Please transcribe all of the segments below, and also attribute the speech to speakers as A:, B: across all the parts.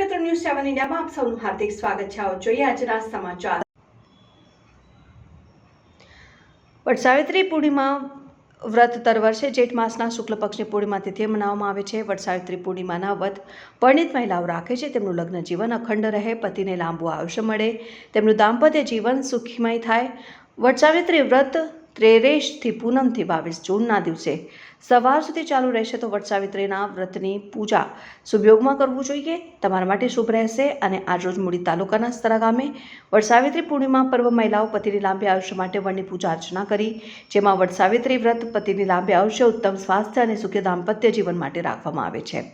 A: ઇન્ડિયામાં આપ સૌનું હાર્દિક સ્વાગત છે. આવો જોઈએ આજના સમાચાર. વટસાવિત્રી પૂર્ણિમા વ્રત દર વર્ષે જેઠ માસના શુક્લ પક્ષની પૂર્ણિમા તિથિએ મનાવવામાં આવે છે. વટસાવિત્રી પૂર્ણિમાના વ્રત પરણિત મહિલાઓ રાખે છે. તેમનું લગ્ન જીવન અખંડ રહે, પતિને લાંબુ આયુષ્ય મળે, તેમનું દાંપત્ય જીવન સુખમય થાય. વટસાવિત્રી વ્રત ત્રેરેશથી પૂનમથી બાવીસ જૂનના દિવસે સવાર સુધી ચાલુ રહેશે તો વટસાવિત્રીના વ્રતની પૂજા. સુભયોગમાં કરવું જોઈએ, તમારા માટે શુભ રહેશે અને આજરોજ મૂડી તાલુકાના સ્તરા ગામે વટસાવિત્રી પૂર્ણિમા પર્વ મહિલાઓ પતિની લાંબી આયુષ્ય માટે વડની પૂજા અર્ચના કરી, જેમાં વટસાવિત્રી વ્રત પતિની લાંબી આયુષ્ય, ઉત્તમ સ્વાસ્થ્ય અને સુખી દાંપત્ય જીવન માટે રાખવામાં આવે છે.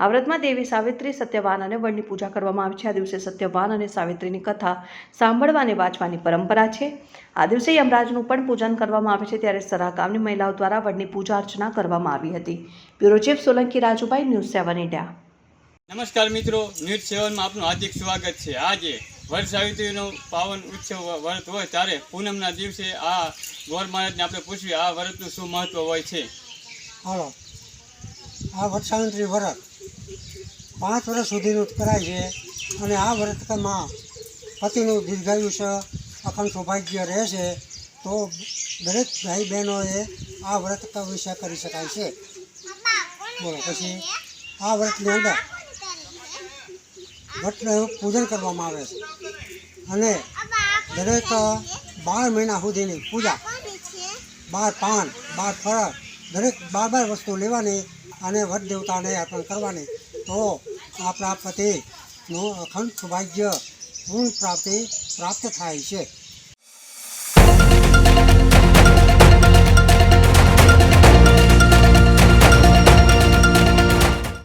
A: આ વ્રતમાં દેવી સાવિત્રી, સત્યવાન અને વડની પૂજા કરવામાં આવે છે. આ દિવસે સત્યવાન અને સાવિત્રીની કથા સાંભળવા અને વાંચવાની પરંપરા છે. આ દિવસે યમરાજનું પણ પૂજન કરવામાં આવે છે, ત્યારે સરા ગામની મહિલાઓ દ્વારા વડની પૂજા અર્ચના કરવામાં આવી હતી. Bureau chief Solanki Rajubhai News Seven India.
B: નમસ્કાર મિત્રો ન્યૂઝ સેવનમાં આપનું હાર્દિક સ્વાગત છે. આજે વટ સાવિત્રીનો પાવન ઉત્સવ વ્રત હોય ત્યારે પૂનમના દિવસે આ ગોર મહારાજને આપણે પૂછીએ આ વ્રતનું શું મહત્વ હોય છે?
C: હાલો. આ વટસાવિત્રી વ્રત પાંચ વર્ષ સુધીનું કરાય છે અને આ વ્રતમાં પતિનું દીર્ઘાયુષ્ય અખંડ સૌભાગ્ય રહેશે તો દરેક ભાઈ બહેનોએ આ વ્રત વિશે કરી શકાય છે. બોલો, પછી આ વ્રતની અંદર ભટ્ટનું પૂજન કરવામાં આવે છે. અને દરેક બાર મહિના સુધીની પૂજા, બાર પાન, બાર ફળ, દરેક બાર બાર વસ્તુ લેવાની અને વટ દેવતાને અર્પણ કરવાની. તો આપણા પતિનું અખંડ સૌભાગ્ય પૂર્ણ પ્રાપ્તિ પ્રાપ્ત થાય છે.